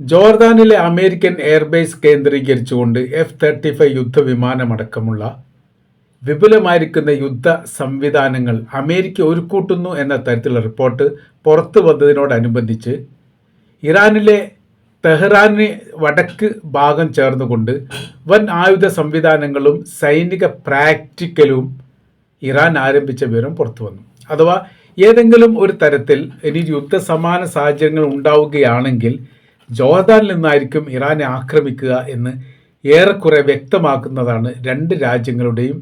ജോർദാനിലെ American airbase കേന്ദ്രീകരിച്ചുകൊണ്ട് F thirty five യുദ്ധവിമാനമടക്കമുള്ള വിപുലമായിരിക്കുന്ന യുദ്ധ സംവിധാനങ്ങൾ അമേരിക്ക ഒരുക്കൂട്ടുന്നു എന്ന തരത്തിലുള്ള റിപ്പോർട്ട് പുറത്തു വന്നതിനോടനുബന്ധിച്ച് ഇറാനിലെ തെഹ്റാന് വടക്ക് ഭാഗം ചേർന്നുകൊണ്ട് വൻ ആയുധ സംവിധാനങ്ങളും സൈനിക പ്രാക്ടിക്കലും ഇറാൻ ആരംഭിച്ച വിവരം പുറത്തു വന്നു. അഥവാ ഏതെങ്കിലും ഒരു തരത്തിൽ ഇനി യുദ്ധ സമാന സാഹചര്യങ്ങൾ ഉണ്ടാവുകയാണെങ്കിൽ ജോർദാനിൽ നിന്നായിരിക്കും ഇറാനെ ആക്രമിക്കുക എന്ന് ഏറെക്കുറെ വ്യക്തമാക്കുന്നതാണ് രണ്ട് രാജ്യങ്ങളുടെയും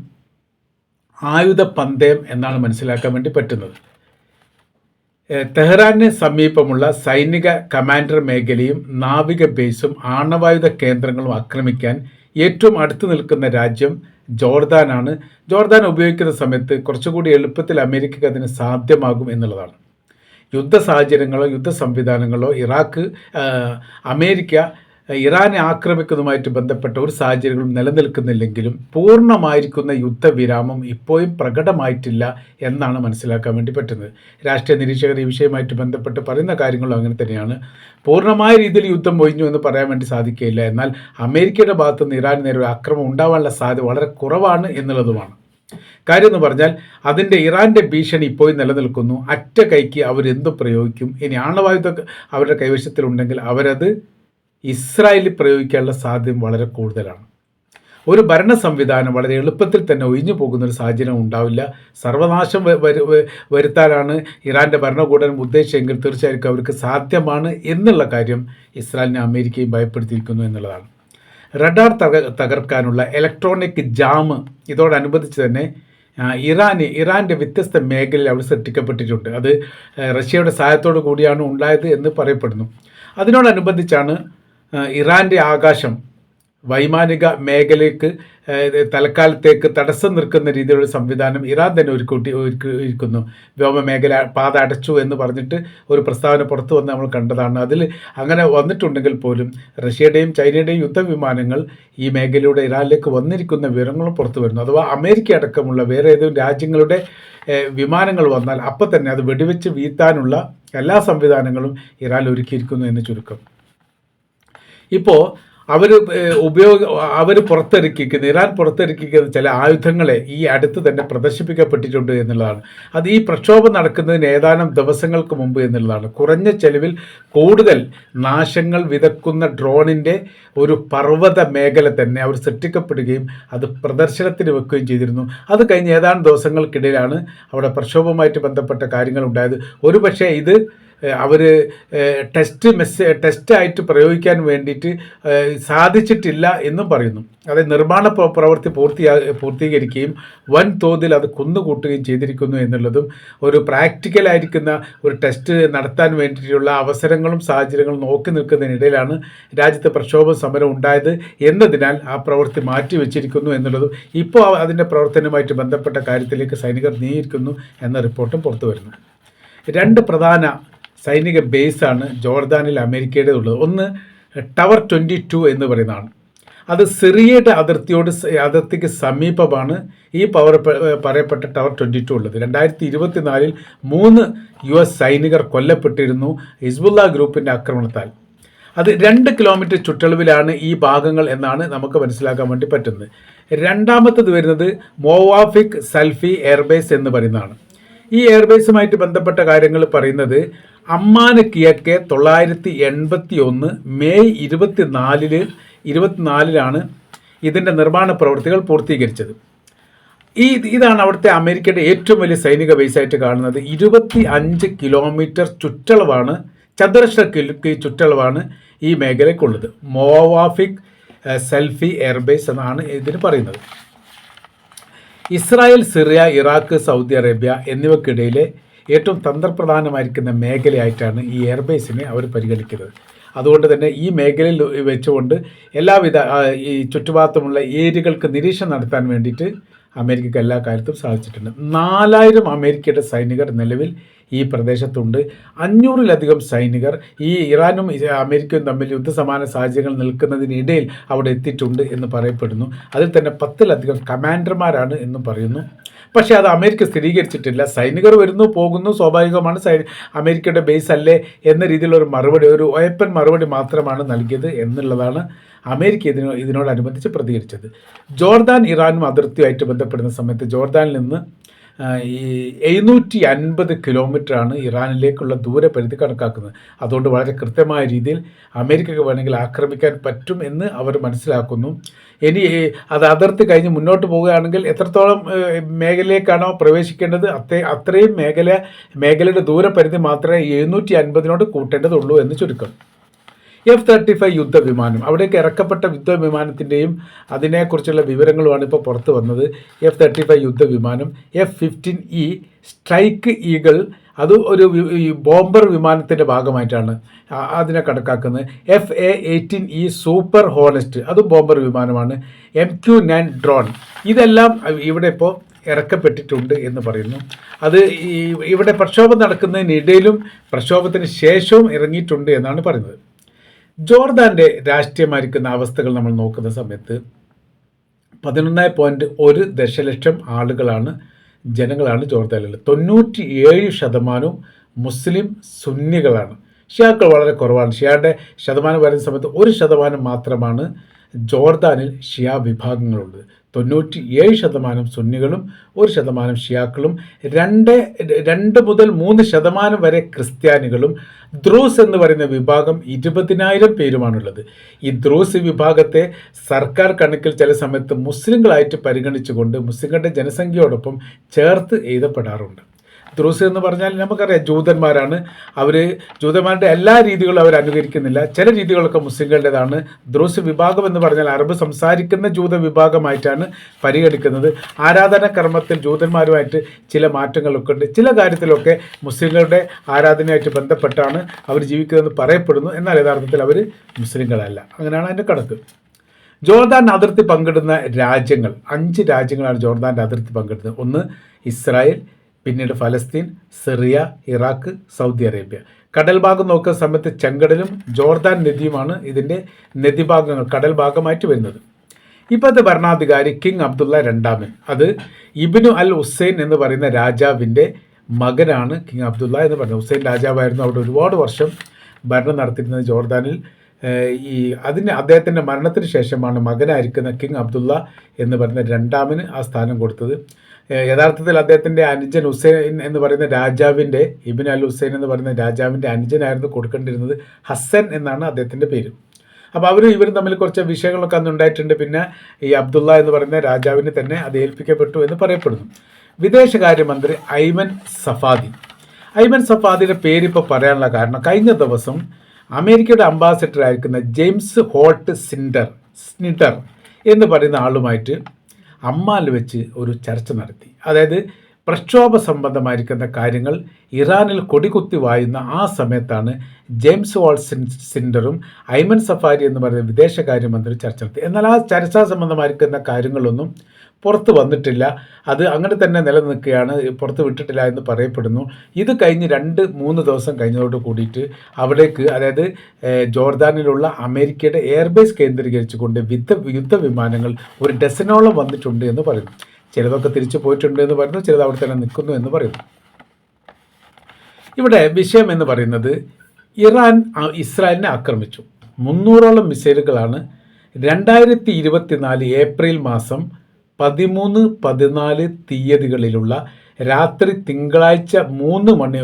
ആയുധ പന്തയം എന്നാണ് മനസ്സിലാക്കാൻ വേണ്ടി പറ്റുന്നത്. തെഹ്റാന് സമീപമുള്ള സൈനിക കമാൻഡർ മേഖലയും നാവിക ബേസും ആണവായുധ കേന്ദ്രങ്ങളും ആക്രമിക്കാൻ ഏറ്റവും അടുത്ത് നിൽക്കുന്ന രാജ്യം ജോർദാനാണ്. ജോർദാൻ ഉപയോഗിക്കുന്ന സമയത്ത് കുറച്ചുകൂടി എളുപ്പത്തിൽ അമേരിക്കക്ക് അതിന് സാധ്യമാകും എന്നുള്ളതാണ്. യുദ്ധ സാഹചര്യങ്ങളോ യുദ്ധ സംവിധാനങ്ങളോ ഇറാഖ് അമേരിക്ക ഇറാനെ ആക്രമിക്കുന്നതുമായിട്ട് ബന്ധപ്പെട്ട ഒരു സാഹചര്യങ്ങളും നിലനിൽക്കുന്നില്ലെങ്കിലും പൂർണമായിരിക്കുന്ന യുദ്ധവിരാമം ഇപ്പോഴും പ്രകടമായിട്ടില്ല എന്നാണ് മനസ്സിലാക്കാൻ വേണ്ടി പറ്റുന്നത്. രാഷ്ട്രീയ നിരീക്ഷകർ ഈ വിഷയമായിട്ട് ബന്ധപ്പെട്ട് പറയുന്ന കാര്യങ്ങളും അങ്ങനെ തന്നെയാണ്. പൂർണമായ രീതിയിൽ യുദ്ധം ഒഴിഞ്ഞു എന്ന് പറയാൻ വേണ്ടി സാധിക്കുകയില്ല. എന്നാൽ അമേരിക്കയുടെ ഭാഗത്തുനിന്ന് ഇറാൻ നേരെ ഒരു ആക്രമം ഉണ്ടാവാനുള്ള സാധ്യത വളരെ കുറവാണ് എന്നുള്ളതുമാണ്. കാര്യം എന്ന് പറഞ്ഞാൽ അതിന്റെ ഇറാന്റെ ഭീഷണി ഇപ്പോഴും നിലനിൽക്കുന്നു. അറ്റ കൈക്ക് അവരെന്ത് പ്രയോഗിക്കും? ഇനി ആണവായുധ അവരുടെ കൈവശത്തിലുണ്ടെങ്കിൽ അവരത് ഇസ്രായേലിൽ പ്രയോഗിക്കാനുള്ള സാധ്യത വളരെ കൂടുതലാണ്. ഒരു ഭരണ സംവിധാനം വളരെ എളുപ്പത്തിൽ തന്നെ ഒഴിഞ്ഞു പോകുന്ന ഒരു സാഹചര്യം ഉണ്ടാവില്ല. സർവനാശം വരുത്താനാണ് ഇറാന്റെ ഭരണകൂടം ഉദ്ദേശിച്ചെങ്കിൽ തീർച്ചയായിട്ടും അവർക്ക് സാധ്യമാണ് എന്നുള്ള കാര്യം ഇസ്രായേലിനെ അമേരിക്കയും ഭയപ്പെടുത്തിയിരിക്കുന്നു എന്നുള്ളതാണ്. റഡാർ തക തകർക്കാനുള്ള ഇലക്ട്രോണിക് ജാം ഇതോടനുബന്ധിച്ച് തന്നെ ഇറാന് ഇറാന്റെ വ്യത്യസ്ത മേഖലയിൽ അവിടെ സൃഷ്ടിക്കപ്പെട്ടിട്ടുണ്ട്. അത് റഷ്യയുടെ സഹായത്തോടു കൂടിയാണ് ഉണ്ടായത് എന്ന് പറയപ്പെടുന്നു. അതിനോടനുബന്ധിച്ചാണ് ഇറാന്റെ ആകാശം വൈമാനിക മേഖലയ്ക്ക് തൽക്കാലത്തേക്ക് തടസ്സം നിൽക്കുന്ന രീതിയിലുള്ള സംവിധാനം ഇറാൻ തന്നെ ഒരുക്കൂട്ടി ഒരുക്കിയിരിക്കുന്നു വ്യോമ മേഖല പാത അടച്ചു എന്ന് പറഞ്ഞിട്ട് ഒരു പ്രസ്താവന പുറത്തു വന്ന് നമ്മൾ കണ്ടതാണ്. അതിൽ അങ്ങനെ വന്നിട്ടുണ്ടെങ്കിൽ പോലും റഷ്യയുടെയും ചൈനയുടെയും യുദ്ധവിമാനങ്ങൾ ഈ മേഖലയുടെ ഇറാനിലേക്ക് വന്നിരിക്കുന്ന വിവരങ്ങളും പുറത്തു വരുന്നു. അഥവാ അമേരിക്ക അടക്കമുള്ള വേറെ ഏതെങ്കിലും രാജ്യങ്ങളുടെ വിമാനങ്ങൾ വന്നാൽ അപ്പോൾ തന്നെ അത് വെടിവെച്ച് വീഴ്ത്താനുള്ള എല്ലാ സംവിധാനങ്ങളും ഇറാൻ ഒരുക്കിയിരിക്കുന്നു എന്ന് ചുരുക്കം. ഇപ്പോൾ അവർ ഉപയോഗ അവർ പുറത്തിറക്കിക്കുന്ന ഇറാൻ പുറത്തിറക്കിക്കുന്ന ചില ആയുധങ്ങളെ ഈ അടുത്ത് തന്നെ പ്രദർശിപ്പിക്കപ്പെട്ടിട്ടുണ്ട് എന്നുള്ളതാണ്. അത് ഈ പ്രക്ഷോഭം നടക്കുന്നതിന് ഏതാനും ദിവസങ്ങൾക്ക് മുമ്പ് എന്നുള്ളതാണ്. കുറഞ്ഞ ചെലവിൽ കൂടുതൽ നാശങ്ങൾ വിതക്കുന്ന ഡ്രോണിന്റെ ഒരു പർവത മേഖല തന്നെ അവർ സൃഷ്ടിക്കപ്പെടുകയും അത് പ്രദർശനത്തിന് വെക്കുകയും ചെയ്തിരുന്നു. അത് കഴിഞ്ഞ് ഏതാനും ദിവസങ്ങൾക്കിടയിലാണ് അവിടെ പ്രക്ഷോഭവുമായിട്ട് ബന്ധപ്പെട്ട കാര്യങ്ങൾ ഉണ്ടായത്. ഒരുപക്ഷെ ഇത് അവർ ടെസ്റ്റ് മെസ്സേ ടെസ്റ്റായിട്ട് പ്രയോഗിക്കാൻ വേണ്ടിയിട്ട് സാധിച്ചിട്ടില്ല എന്നും പറയുന്നു. അതായത് നിർമ്മാണ പ്ര- പ്രവൃത്തി പൂർത്തിയാ പൂർത്തീകരിക്കുകയും വൻ തോതിൽ അത് കുന്നുകൂട്ടുകയും ചെയ്തിരിക്കുന്നു എന്നുള്ളതും ഒരു പ്രാക്ടിക്കലായിരിക്കുന്ന ഒരു ടെസ്റ്റ് നടത്താൻ വേണ്ടിയിട്ടുള്ള അവസരങ്ങളും സാഹചര്യങ്ങളും നോക്കി നിൽക്കുന്നതിനിടയിലാണ് രാജ്യത്ത് പ്രക്ഷോഭ സമരം ഉണ്ടായത് എന്നതിനാൽ ആ പ്രവൃത്തി മാറ്റി വെച്ചിരിക്കുന്നു എന്നുള്ളതും ഇപ്പോൾ അതിന്റെ പ്രവർത്തനവുമായിട്ട് ബന്ധപ്പെട്ട കാര്യത്തിലേക്ക് സൈനികർ നീങ്ങിയിരിക്കുന്നു എന്ന റിപ്പോർട്ടും പുറത്തു വരുന്നു. രണ്ട് പ്രധാന സൈനിക ബേസാണ് ജോർദാനിൽ അമേരിക്കയുടെ ഉള്ളത് ഒന്ന് ടവർ ട്വന്റി ടു എന്ന് പറയുന്നതാണ്. അത് സിറിയയുടെ അതിർത്തിയോട് അതിർത്തിക്ക് സമീപമാണ് ഈ പവർ പറയപ്പെട്ട ടവർ ട്വന്റി ടു ഉള്ളത്. രണ്ടായിരത്തി ഇരുപത്തിനാലിൽ മൂന്ന് യു എസ് സൈനികർ കൊല്ലപ്പെട്ടിരുന്നു ഹിസ്ബുല്ല ഗ്രൂപ്പിന്റെ ആക്രമണത്താൽ. അത് രണ്ട് കിലോമീറ്റർ ചുറ്റളവിലാണ് ഈ ഭാഗങ്ങൾ എന്നാണ് നമുക്ക് മനസ്സിലാക്കാൻ വേണ്ടി പറ്റുന്നത്. രണ്ടാമത്തത് വരുന്നത് മോവാഫിക് സൽഫി എയർബേസ് എന്ന് പറയുന്നതാണ്. ഈ എയർബേസുമായിട്ട് ബന്ധപ്പെട്ട കാര്യങ്ങൾ പറയുന്നത് അമ്മാന് കിഴക്കെ തൊള്ളായിരത്തി എൺപത്തി ഒന്ന് മെയ് ഇരുപത്തിനാലിൽ ഇരുപത്തിനാലിലാണ് ഇതിന്റെ നിർമ്മാണ പ്രവൃത്തികൾ പൂർത്തീകരിച്ചത്. ഈ ഇതാണ് അവിടുത്തെ അമേരിക്കയുടെ ഏറ്റവും വലിയ സൈനിക ബേസായിട്ട് കാണുന്നത്. ഇരുപത്തി അഞ്ച് കിലോമീറ്റർ ചുറ്റളവാണ് ചതുരശ്ര ചുറ്റളവാണ് ഈ മേഖലയ്ക്കുള്ളത്. മോവാഫിക് സെൽഫി എയർബേസ് എന്നാണ് ഇതിന് പറയുന്നത്. Israel Syria Iraq Saudi Arabia എന്നിവക്കിടയിലെ ഏറ്റവും തന്ത്രപ്രധാനമായിരിക്കുന്ന മേഖലയായിട്ടാണ് ഈ എയർബേസിനെ അവർ പരിഗണിക്കുന്നത്. അതുകൊണ്ട് തന്നെ ഈ മേഖലയിൽ വെച്ചുകൊണ്ട് എല്ലാവിധ ഈ ചുറ്റുഭാഗത്തുമുള്ള ഏരിയകൾക്ക് നിരീക്ഷണം നടത്താൻ വേണ്ടിയിട്ട് അമേരിക്കയ്ക്ക് എല്ലാ കാര്യത്തും സാധിച്ചിട്ടുണ്ട്. നാലായിരം അമേരിക്കയുടെ സൈനികർ നിലവിൽ ഈ പ്രദേശത്തുണ്ട്. അഞ്ഞൂറിലധികം സൈനികർ ഈ ഇറാനും അമേരിക്കയും തമ്മിൽ യുദ്ധസമാന സാഹചര്യങ്ങൾ നിൽക്കുന്നതിനിടയിൽ അവിടെ എത്തിയിട്ടുണ്ട് എന്ന് പറയപ്പെടുന്നു. അതിൽ തന്നെ പത്തിലധികം കമാൻഡർമാരാണ് എന്ന് പറയുന്നു. പക്ഷേ അത് അമേരിക്ക സ്ഥിരീകരിച്ചിട്ടില്ല. സൈനികർ വരുന്നു പോകുന്നു സ്വാഭാവികമാണ്. സൈ അമേരിക്കയുടെ ബേസ് അല്ലേ എന്ന രീതിയിലുള്ള ഒരു മറുപടി ഒരു ഒയപ്പൻ മറുപടി മാത്രമാണ് നൽകിയത് എന്നുള്ളതാണ് അമേരിക്ക ഇതിനോ ഇതിനോടനുബന്ധിച്ച് പ്രതികരിച്ചത്. ജോർദാൻ ഇറാനും അതിർത്തിയുമായിട്ട് ബന്ധപ്പെടുന്ന സമയത്ത് ജോർദാനിൽ നിന്ന് എഴുന്നൂറ്റി അൻപത് കിലോമീറ്ററാണ് ഇറാനിലേക്കുള്ള ദൂരപരിധി കണക്കാക്കുന്നത്. അതുകൊണ്ട് വളരെ കൃത്യമായ രീതിയിൽ അമേരിക്കയ്ക്ക് വേണമെങ്കിൽ ആക്രമിക്കാൻ പറ്റും എന്ന് അവർ മനസ്സിലാക്കുന്നു. ഇനി ഈ അത് അതിർത്തി കഴിഞ്ഞ് മുന്നോട്ട് പോവുകയാണെങ്കിൽ എത്രത്തോളം മേഖലയിലേക്കാണോ പ്രവേശിക്കേണ്ടത്? അത്ര അത്രയും മേഖല മേഖലയുടെ ദൂരപരിധി മാത്രമേ എഴുന്നൂറ്റി അൻപതിനോട് കൂട്ടേണ്ടതുള്ളൂ എന്ന് ചുരുക്കം. എഫ് തേർട്ടി ഫൈവ് യുദ്ധവിമാനം. അവിടേക്ക് ഇറക്കപ്പെട്ട യുദ്ധവിമാനത്തിന്റെയും അതിനെക്കുറിച്ചുള്ള വിവരങ്ങളുമാണ് ഇപ്പോൾ പുറത്ത് വന്നത്. F thirty five യുദ്ധവിമാനം F fifteen E strike eagle അത് ഒരു ബോംബർ വിമാനത്തിന്റെ ഭാഗമായിട്ടാണ് അതിനെ കണക്കാക്കുന്നത്. F A eighteen E super honest അതും ബോംബർ വിമാനമാണ്. എം ക്യു നയൻ ഡ്രോൺ ഇതെല്ലാം ഇവിടെ ഇപ്പോൾ ഇറക്കപ്പെട്ടിട്ടുണ്ട് എന്ന് പറയുന്നു. അത് ഇവിടെ പ്രക്ഷോഭം നടക്കുന്നതിനിടയിലും പ്രക്ഷോഭത്തിന് ശേഷവും ഇറങ്ങിയിട്ടുണ്ട് എന്നാണ് പറയുന്നത്. ജോർദാന്റെ രാഷ്ട്രീയമായിരിക്കുന്ന അവസ്ഥകൾ നമ്മൾ നോക്കുന്ന സമയത്ത് പതിനൊന്ന് പോയിന്റ് ഒരു ദശലക്ഷം ആളുകളാണ് ജനങ്ങളാണ് ജോർദാനിലുള്ളത്. തൊണ്ണൂറ്റി ഏഴ് ശതമാനവും മുസ്ലിം സുന്നികളാണ്. ഷിയാക്കൾ വളരെ കുറവാണ്. ഷിയായുടെ ശതമാനം വരുന്ന സമയത്ത് ഒരു ശതമാനം മാത്രമാണ് ജോർദാനിൽ ഷിയ വിഭാഗങ്ങളുള്ളത്. തൊണ്ണൂറ്റി ഏഴ് ശതമാനം സുന്നികളും ഒരു ശതമാനം ഷിയാക്കളും രണ്ട് രണ്ട് മുതൽ മൂന്ന് ശതമാനം വരെ ക്രിസ്ത്യാനികളും ദ്രൂസ് എന്ന് പറയുന്ന വിഭാഗം ഇരുപതിനായിരം പേരുമാണുള്ളത്. ഈ ദ്രൂസ് വിഭാഗത്തെ സർക്കാർ കണക്കിൽ ചില സമയത്ത് മുസ്ലിങ്ങളായിട്ട് പരിഗണിച്ചുകൊണ്ട് മുസ്ലിങ്ങളുടെ ജനസംഖ്യയോടൊപ്പം ചേർത്ത് എഴുതപ്പെടാറുണ്ട്. ദ്രൂസ് എന്ന് പറഞ്ഞാൽ നമുക്കറിയാം ജൂതന്മാരാണ്. അവർ ജൂതന്മാരുടെ എല്ലാ രീതികളും അവർ അനുകരിക്കുന്നില്ല. ചില രീതികളൊക്കെ മുസ്ലിങ്ങളുടേതാണ്. ദ്രൂസ് വിഭാഗം എന്ന് പറഞ്ഞാൽ അറബ് സംസാരിക്കുന്ന ജൂത വിഭാഗമായിട്ടാണ് പരിഗണിക്കുന്നത്. ആരാധന കർമ്മത്തിൽ ജൂതന്മാരുമായിട്ട് ചില മാറ്റങ്ങളൊക്കെ ഉണ്ട്. ചില കാര്യത്തിലൊക്കെ മുസ്ലിങ്ങളുടെ ആരാധനയായിട്ട് ബന്ധപ്പെട്ടാണ് അവർ ജീവിക്കുന്നതെന്ന് പറയപ്പെടുന്നു. എന്നാൽ യഥാർത്ഥത്തിൽ അവർ മുസ്ലിങ്ങളല്ല. അങ്ങനെയാണ് അതിന്റെ കണക്ക്. ജോർദാൻ അതിർത്തി പങ്കിടുന്ന രാജ്യങ്ങൾ അഞ്ച് രാജ്യങ്ങളാണ് ജോർദാന്റെ അതിർത്തി പങ്കിടുന്നത്. ഒന്ന് ഇസ്രായേൽ പിന്നീട് ഫലസ്തീൻ സിറിയ ഇറാഖ് സൗദി അറേബ്യ. കടൽ ഭാഗം നോക്കുന്ന സമയത്ത് ചെങ്കടലും ജോർദാൻ നദിയുമാണ് ഇതിന്റെ നദിഭാഗങ്ങൾ കടൽ ഭാഗമായിട്ട് വരുന്നത് ഇപ്പോഴത്തെ ഭരണാധികാരി കിങ് അബ്ദുള്ള രണ്ടാമൻ. അത് ഇബിനു അൽ ഹുസൈൻ എന്ന് പറയുന്ന രാജാവിന്റെ മകനാണ് കിങ് അബ്ദുള്ള എന്ന് പറയുന്നത്. ഹുസൈൻ രാജാവായിരുന്നു. അവിടെ ഒരുപാട് വർഷം ഭരണം നടത്തിയിരുന്നത് ജോർദാനിൽ. ഈ അതിന് അദ്ദേഹത്തിന്റെ മരണത്തിന് ശേഷമാണ് മകനായിരിക്കുന്ന കിങ് അബ്ദുള്ള എന്ന് പറയുന്ന രണ്ടാമന് ആ സ്ഥാനം കൊടുത്തത്. യഥാർത്ഥത്തിൽ അദ്ദേഹത്തിന്റെ അനുജൻ ഹുസൈൻ എന്ന് പറയുന്ന രാജാവിന്റെ ഇബിൻ അൽ ഹുസൈൻ എന്ന് പറയുന്ന രാജാവിന്റെ അനുജനായിരുന്നു കൊടുക്കേണ്ടിരുന്നത് ഹസൻ എന്നാണ് അദ്ദേഹത്തിന്റെ പേര്. അപ്പോൾ അവരും ഇവരും തമ്മിൽ കുറച്ച് വിഷയങ്ങളൊക്കെ അന്ന് ഉണ്ടായിട്ടുണ്ട്. പിന്നെ ഈ അബ്ദുള്ള എന്ന് പറയുന്ന രാജാവിന് തന്നെ അത് ഏൽപ്പിക്കപ്പെട്ടു എന്ന് പറയപ്പെടുന്നു. വിദേശകാര്യമന്ത്രി ഐമൻ സഫാദി. ഐമൻ സഫാദിയുടെ പേര് ഇപ്പോൾ പറയാനുള്ള കാരണം കഴിഞ്ഞ ദിവസം അമേരിക്കയുടെ അംബാസിഡർ ആയിരിക്കുന്ന ജെയിംസ് ഹോട്ട് സിൻഡർ സ്നിഡർ എന്ന് പറയുന്ന ആളുമായിട്ട് അമ്മാനിൽ വെച്ച് ഒരു ചർച്ച നടത്തി. അതായത് പ്രക്ഷോഭ സംബന്ധമായിരിക്കുന്ന കാര്യങ്ങൾ ഇറാനിൽ കൊടികുത്തി വായുന്ന ആ സമയത്താണ് ജെയിംസ് വാൾസിൻ സിൻഡറും ഐമൻ സഫാരി എന്ന് പറയുന്ന വിദേശകാര്യമന്ത്രി ചർച്ച നടത്തി എന്നാൽ ആ ചർച്ചാ സംബന്ധമായിരിക്കുന്ന കാര്യങ്ങളൊന്നും പുറത്ത് വന്നിട്ടില്ല. അത് അങ്ങനെ തന്നെ നിലനിൽക്കുകയാണ്. പുറത്ത് വിട്ടിട്ടില്ല എന്ന് പറയപ്പെടുന്നു. ഇത് കഴിഞ്ഞ് രണ്ട് മൂന്ന് ദിവസം കഴിഞ്ഞതോട് കൂടിയിട്ട് അവിടേക്ക് അതായത് ജോർദാനിലുള്ള അമേരിക്കയുടെ എയർബേസ് കേന്ദ്രീകരിച്ചുകൊണ്ട് യുദ്ധ വിമാനങ്ങൾ ഒരു ഡസനോളം വന്നിട്ടുണ്ട് എന്ന് പറയുന്നു. ചിലതൊക്കെ തിരിച്ചു പോയിട്ടുണ്ട് എന്ന് പറയുന്നു ചിലത് അവിടെ തന്നെ നിൽക്കുന്നു എന്ന് പറയുന്നു. ഇവിടെ വിഷയം എന്ന് പറയുന്നത് ഇറാൻ ഇസ്രായേലിനെ ആക്രമിച്ചു. മുന്നൂറോളം മിസൈലുകളാണ്. രണ്ടായിരത്തി ഇരുപത്തിനാല് ഏപ്രിൽ മാസം പതിമൂന്ന് പതിനാല് തീയതികളിലുള്ള രാത്രി തിങ്കളാഴ്ച മൂന്ന് മണി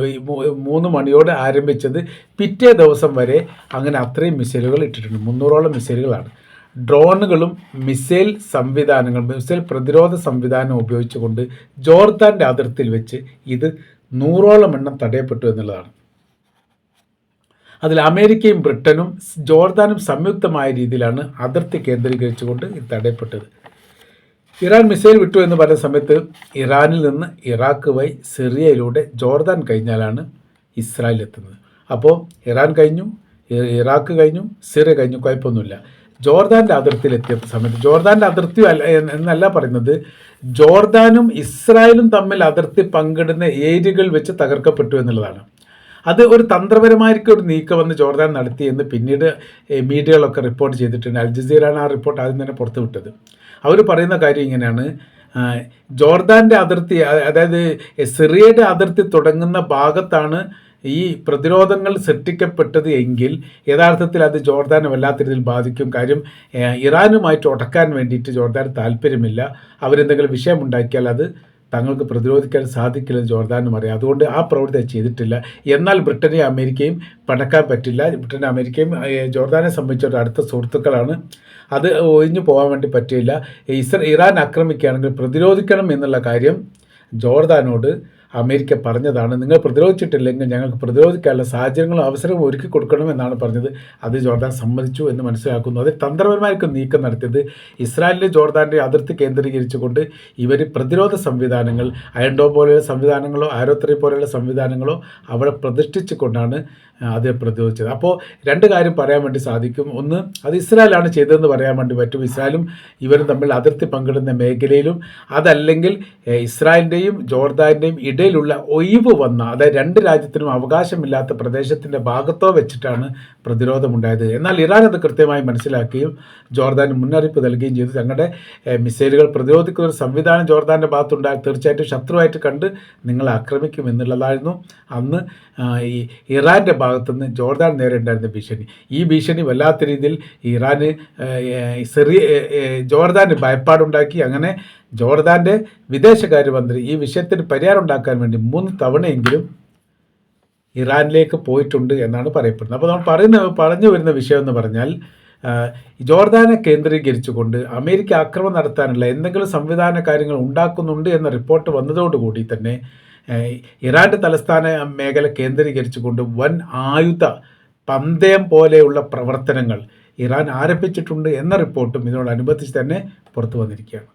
മൂന്ന് മണിയോടെ ആരംഭിച്ചത് പിറ്റേ ദിവസം വരെ അങ്ങനെ അത്രയും മിസൈലുകൾ ഇട്ടിട്ടുണ്ട്. മുന്നൂറോളം മിസൈലുകളാണ്. ഡ്രോണുകളും മിസൈൽ സംവിധാനങ്ങളും മിസൈൽ പ്രതിരോധ സംവിധാനം ഉപയോഗിച്ചുകൊണ്ട് ജോർദാന്റെ അതിർത്തിയിൽ വെച്ച് ഇത് നൂറോളം എണ്ണം തടയപ്പെട്ടു എന്നുള്ളതാണ്. അതിൽ അമേരിക്കയും ബ്രിട്ടനും ജോർദാനും സംയുക്തമായ രീതിയിലാണ് അതിർത്തി കേന്ദ്രീകരിച്ചുകൊണ്ട് ഇത് തടയപ്പെട്ടത്. ഇറാൻ മിസൈൽ വിട്ടു എന്ന് പറയുന്ന സമയത്ത് ഇറാനിൽ നിന്ന് ഇറാഖ് വഴി സിറിയയിലൂടെ ജോർദാൻ കഴിഞ്ഞാലാണ് ഇസ്രായേൽ എത്തുന്നത്. അപ്പോൾ ഇറാൻ കഴിഞ്ഞു ഇറാഖ് കഴിഞ്ഞു സിറിയ കഴിഞ്ഞു കുഴപ്പമൊന്നുമില്ല. ജോർദാന്റെ അതിർത്തിയിൽ എത്തിയ സമയത്ത് ജോർദാന്റെ അതിർത്തി അല്ല എന്നല്ല പറയുന്നത് ജോർദാനും ഇസ്രായേലും തമ്മിൽ അതിർത്തി പങ്കിടുന്ന ഏരിയകൾ വെച്ച് തകർക്കപ്പെട്ടു എന്നുള്ളതാണ്. അത് ഒരു തന്ത്രപരമായിരിക്കും ഒരു നീക്കമെന്ന് ജോർദാൻ നടത്തി എന്ന് പിന്നീട് മീഡിയകളൊക്കെ റിപ്പോർട്ട് ചെയ്തിട്ടുണ്ട്. അൽ ജസീറാണ് ആ റിപ്പോർട്ട് ആദ്യം തന്നെ പുറത്തു വിട്ടത് അവർ പറയുന്ന കാര്യം ഇങ്ങനെയാണ്. ജോർദാന്റെ അതിർത്തി അതായത് സിറിയയുടെ അതിർത്തി തുടങ്ങുന്ന ഭാഗത്താണ് ഈ പ്രതിരോധങ്ങൾ സൃഷ്ടിക്കപ്പെട്ടത് എങ്കിൽ യഥാർത്ഥത്തിൽ അത് ജോർദാനെ വല്ലാത്ത രീതിയിൽ ബാധിക്കും. കാര്യം ഇറാനുമായിട്ട് ഉടക്കാൻ വേണ്ടിയിട്ട് ജോർദാൻ താല്പര്യമില്ല. അവരെന്തെങ്കിലും വിഷയമുണ്ടാക്കിയാൽ അത് തങ്ങൾക്ക് പ്രതിരോധിക്കാൻ സാധിക്കില്ലെന്ന് ജോർദാനും അറിയാം. അതുകൊണ്ട് ആ പ്രവൃത്തി ചെയ്തിട്ടില്ല. എന്നാൽ ബ്രിട്ടനെയും അമേരിക്കയും പണക്കാൻ പറ്റില്ല. ബ്രിട്ടനും അമേരിക്കയും ജോർദാനെ സംബന്ധിച്ചൊരു അടുത്ത സുഹൃത്തുക്കളാണ്. അത് ഒഴിഞ്ഞു പോകാൻ വേണ്ടി പറ്റില്ല ഇസ്ര ഇറാൻ ആക്രമിക്കുകയാണെങ്കിൽ പ്രതിരോധിക്കണം എന്നുള്ള കാര്യം ജോർദാനോട് അമേരിക്ക പറഞ്ഞതാണ്. നിങ്ങൾ പ്രതിരോധിച്ചിട്ടില്ലെങ്കിൽ ഞങ്ങൾക്ക് പ്രതിരോധിക്കാനുള്ള സാഹചര്യങ്ങളും അവസരവും ഒരുക്കി കൊടുക്കണമെന്നാണ് പറഞ്ഞത്. അത് ജോർദാൻ സമ്മതിച്ചു എന്ന് മനസ്സിലാക്കുന്നു. അതിൽ തന്ത്രപരമായിരിക്കും നീക്കം നടത്തിയത് ഇസ്രായേലിലെ ജോർദാന്റെ അതിർത്തി കേന്ദ്രീകരിച്ചുകൊണ്ട് ഇവർ പ്രതിരോധ സംവിധാനങ്ങൾ അയൻഡോ പോലെയുള്ള സംവിധാനങ്ങളോ ആരോത്രി പോലെയുള്ള സംവിധാനങ്ങളോ അവിടെ പ്രതിഷ്ഠിച്ചുകൊണ്ടാണ് അത് പ്രതിരോധിച്ചത്. അപ്പോൾ രണ്ട് കാര്യം പറയാൻ വേണ്ടി സാധിക്കും. ഒന്ന് അത് ഇസ്രായേലാണ് ചെയ്തതെന്ന് പറയാൻ വേണ്ടി പറ്റും. ഇസ്രായേലും ഇവരും തമ്മിൽ അതിർത്തി പങ്കിടുന്ന മേഖലയിലും അതല്ലെങ്കിൽ ഇസ്രായേലിന്റെയും ജോർദാന്റെയും ഇടയിലുള്ള ഒഴിവ് വന്ന അതായത് രണ്ട് രാജ്യത്തിനും അവകാശമില്ലാത്ത പ്രദേശത്തിന്റെ ഭാഗത്തോ വെച്ചിട്ടാണ് പ്രതിരോധമുണ്ടായത് എന്നാൽ ഇറാൻ അത് കൃത്യമായി മനസ്സിലാക്കുകയും ജോർദാന് മുന്നറിയിപ്പ് നൽകുകയും ചെയ്തു. തങ്ങളുടെ മിസൈലുകൾ പ്രതിരോധിക്കുന്ന ഒരു സംവിധാനം ജോർദാന്റെ ഭാഗത്തുണ്ടായി തീർച്ചയായിട്ടും ശത്രുവായിട്ട് കണ്ട് നിങ്ങളെ ആക്രമിക്കും എന്നുള്ളതായിരുന്നു. അന്ന് ഈ ഇറാന്റെ ഭാഗത്തുനിന്ന് ജോർദാൻ നേരെ ഉണ്ടായിരുന്ന ഭീഷണി. ഈ ഭീഷണി വല്ലാത്ത രീതിയിൽ ഇറാന് സിറിയ ജോർദാന് ഭയപ്പാടുണ്ടാക്കി. അങ്ങനെ ജോർദാന്റെ വിദേശകാര്യമന്ത്രി ഈ വിഷയത്തിന് പരിഹാരം ഉണ്ടാക്കാൻ വേണ്ടി മൂന്ന് തവണയെങ്കിലും ഇറാനിലേക്ക് പോയിട്ടുണ്ട് എന്നാണ് പറയപ്പെടുന്നത്. അപ്പോൾ നമ്മൾ പറയുന്ന പറഞ്ഞു വരുന്ന വിഷയം എന്ന് പറഞ്ഞാൽ ജോർദാനെ കേന്ദ്രീകരിച്ചുകൊണ്ട് അമേരിക്ക ആക്രമണം നടത്താനുള്ള എന്തെങ്കിലും സംവിധാന കാര്യങ്ങൾ ഉണ്ടാക്കുന്നുണ്ട് എന്ന റിപ്പോർട്ട് വന്നതോടുകൂടി തന്നെ ഇറാന്റെ തലസ്ഥാന മേഖല കേന്ദ്രീകരിച്ചുകൊണ്ട് വൻ ആയുധ പന്തയം പോലെയുള്ള പ്രവർത്തനങ്ങൾ ഇറാൻ ആരംഭിച്ചിട്ടുണ്ട് എന്ന റിപ്പോർട്ടും ഇതിനോടനുബന്ധിച്ച് തന്നെ പുറത്തു വന്നിരിക്കുകയാണ്.